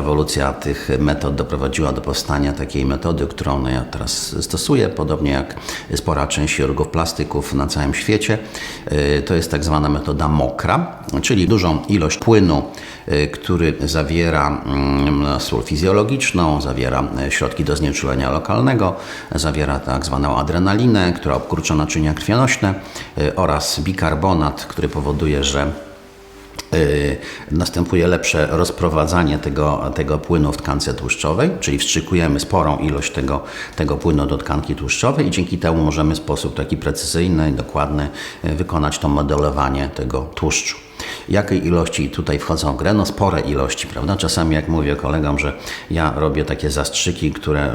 ewolucja tych metod doprowadziła do powstania takiej metody, którą ja teraz stosuję, podobnie jak spora część chirurgów plastyków na całym świecie. Y, To jest tak zwana metoda mokra, czyli dużą ilość płynu, y, który zawiera mm, sól fizjologiczną, zawiera y, środki do znieczulenia lokalnego, zawiera tak zwaną adrenalinę, która obkurcza naczynia krwionośne oraz bikarbonat, który powoduje, że następuje lepsze rozprowadzanie tego, tego płynu w tkance tłuszczowej, czyli wstrzykujemy sporą ilość tego, tego płynu do tkanki tłuszczowej i dzięki temu możemy w sposób taki precyzyjny i dokładny y, wykonać to modelowanie tego tłuszczu. Jakiej ilości tutaj wchodzą w grę? No spore ilości, prawda? Czasami jak mówię kolegom, że ja robię takie zastrzyki, które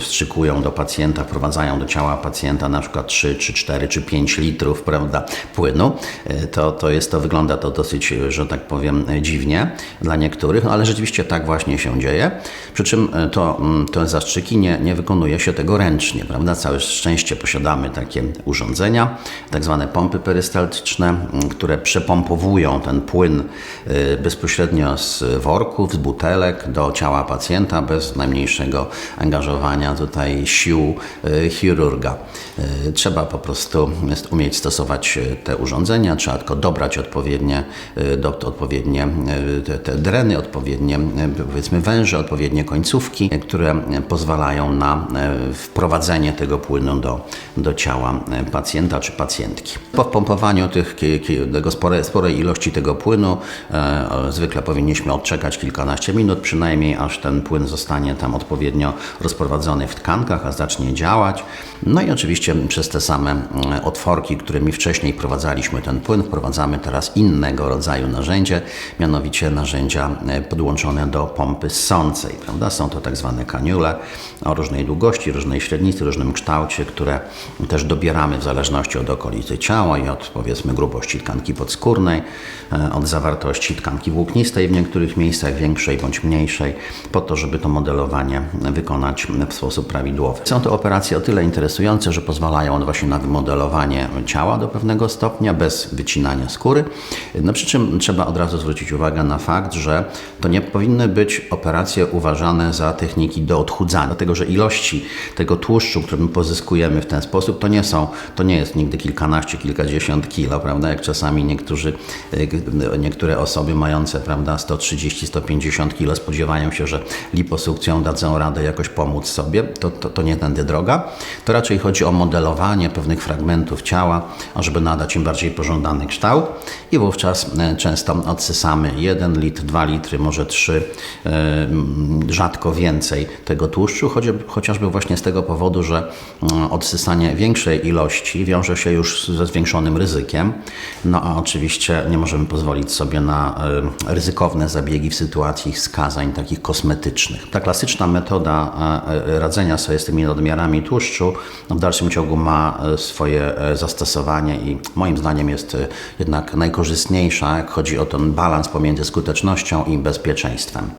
wstrzykują do pacjenta, wprowadzają do ciała pacjenta na przykład 3, czy 4, czy 5 litrów, prawda, płynu, y, to, to jest to, wygląda to dosyć, y, że tak powiem, dziwnie dla niektórych, no ale rzeczywiście tak właśnie się dzieje. Przy czym to, mm, te zastrzyki nie, nie wykonuje się tego ręcznie, prawda? Całe szczęście posiadamy takie urządzenia, tak zwane pompy perystaltyczne, które przepompowują ten płyn y, bezpośrednio z worków, z butelek do ciała pacjenta bez najmniejszego angażowania tutaj sił y, chirurga. Y, Trzeba po prostu umieć stosować te urządzenia, trzeba tylko dobrać odpowiednie, do, odpowiednie te, te dreny, odpowiednie powiedzmy węże, odpowiednie końcówki, które pozwalają na y, wprowadzenie tego płynu do, do ciała y, pacjenta czy pacjentki. Po wpompowaniu tych, tego spore, sporej ilości tego płynu e, zwykle powinniśmy odczekać kilkanaście minut przynajmniej, aż ten płyn zostanie tam odpowiednio rozprowadzony w tkankach, a zacznie działać. No i oczywiście przez te same mm, otworki, którymi wcześniej wprowadzaliśmy ten płyn, wprowadzamy teraz innego rodzaju narzędzie, mianowicie narzędzia e, podłączone do pompy ssącej. Prawda? Są to tak zwane kaniule o różnej długości, różnej średnicy, różnym kształcie, które też dobieramy w zależności od okolicy ciała i od powiedzmy grubości tkanki podskórnej, e, od zawartości tkanki włóknistej w niektórych miejscach większej bądź mniejszej, po to, żeby to modelowanie wykonać w sposób prawidłowy. Są to operacje o tyle interesujące, że pozwalają one właśnie na wymodelowanie ciała do pewnego stopnia bez wycinania skóry. No przy czym trzeba od razu zwrócić uwagę na fakt, że to nie powinny być operacje uważane za techniki do odchudzania, dlatego że ilości tego tłuszczu, który my pozyskujemy w ten sposób, to nie są, to nie jest nigdy kilkanaście, kilkadziesiąt kilo, prawda, jak czasami niektórzy, y, niektóre osoby mające, prawda, 130-150 kilo spodziewają się, że liposukcją dadzą radę jakoś pomóc sobie, to, to, to nie tędy droga. To raczej chodzi o modelowanie pewnych fragmentów ciała, ażeby nadać im bardziej pożądany kształt. I wówczas e, często odsysamy 1 litr, 2 litry, może 3, rzadko więcej tego tłuszczu, chociażby właśnie z tego powodu, że mm, odsysanie większej ilości wiąże się już ze zwiększonym ryzykiem, no a oczywiście nie możemy pozwolić sobie na ryzykowne zabiegi w sytuacji skazań takich kosmetycznych. Ta klasyczna metoda e, e, radzenia sobie z tymi nadmiarami tłuszczu no, w dalszym ciągu ma e, swoje zastosowanie i moim zdaniem jest jednak najkorzystniejsza, jak chodzi o ten balans pomiędzy skutecznością i bezpieczeństwem.